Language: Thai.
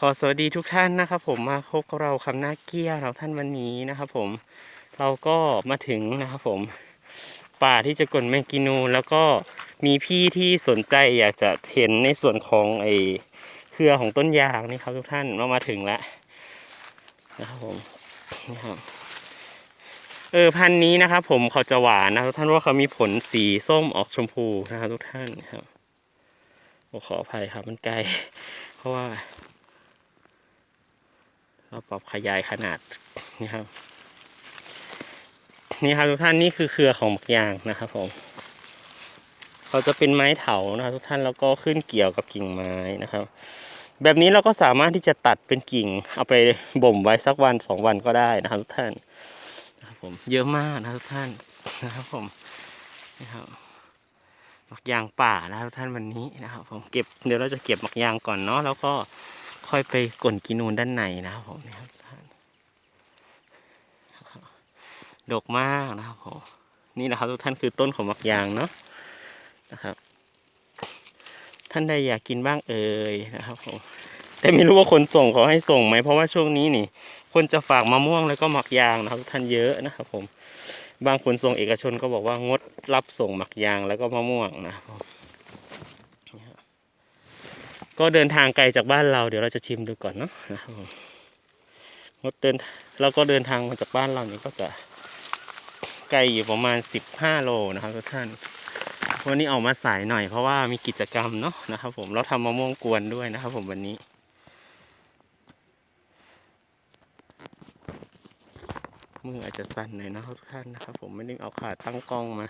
ขอสวัสดีทุกท่านนะครับผมมาพบกับเราคำหน้าเกี้ยเราท่านวันนี้นะครับผมเราก็มาถึงนะครับผม ป่าที่จะกลนแมงกินู แล้วก็มีพี่ที่สนใจอยากจะเห็นในส่วนของไอเครือของต้นยางนี่ครับทุกท่านเรามาถึงแล้วนะครับผมนี่ครับเออพันธุ์นี้นะครับผมเขาจะหวานนะทุกท่านว่าเขามีผลสีส้มออกชมพูนะครับทุกท่านครับขออภัยครับมันไกล เพราะว่า เราปรับขยายขนาดนี่ครับ นี่ครับทุกท่านนี่คือเครือของหมกยางนะครับผมเขาจะเป็นไม้เถานะครับทุกท่านแล้วก็ขึ้นเกี่ยวกับกิ่งไม้นะครับ แบบนี้เราก็สามารถที่จะตัดเป็นกิ่ง เอาไปบ่มไว้สักวันสองวันก็ได้นะครับทุกท่านนะครับผมเยอะมากนะครับทุกท่านนะครับผมนะครับหมักยางป่านะครับทุกท่านวันนี้นะครับ ผมเก็บเดี๋ยวเราจะเก็บหมักยางก่อนเนาะแล้วก็ ค่อยไปกลนกินูนด้านในนะครับผมนี่ครับท่านดกมากนะครับผมนี่นะครับทุกท่านคือต้นของมักยางเนาะนะครับ ท่านใดอยากกินบ้างเอ่ยนะครับผมแต่ไม่รู้ว่าคนส่งเขาให้ส่งไหมเพราะว่าช่วงนี้นี่ คนจะฝากมะม่วงแล้วก็หมักยางนะครับทุกท่านเยอะนะครับผมบางขนส่งเอกชนก็บอกว่างดรับส่งหมักยางแล้วก็มะม่วงนะครับผม ก็เดินทางไกลจากบ้านเราเดี๋ยวเราจะชิมดูก่อนเนาะนะผมงดเดินเราก็เดินทางมาจากบ้านเรานี่ก็จะไกลอยู่ประมาณสิบห้าโลนะครับทุกท่าน วันนี้ออกมาสายหน่อยเพราะว่ามีกิจกรรมเนาะนะครับ ผมเราทำมะม่วงกวนด้วยนะครับ ผมวันนี้มืออาจจะสั่นหน่อยนะครับทุกท่านนะครับ ผมไม่ได้เอาขาตั้งกล้องมา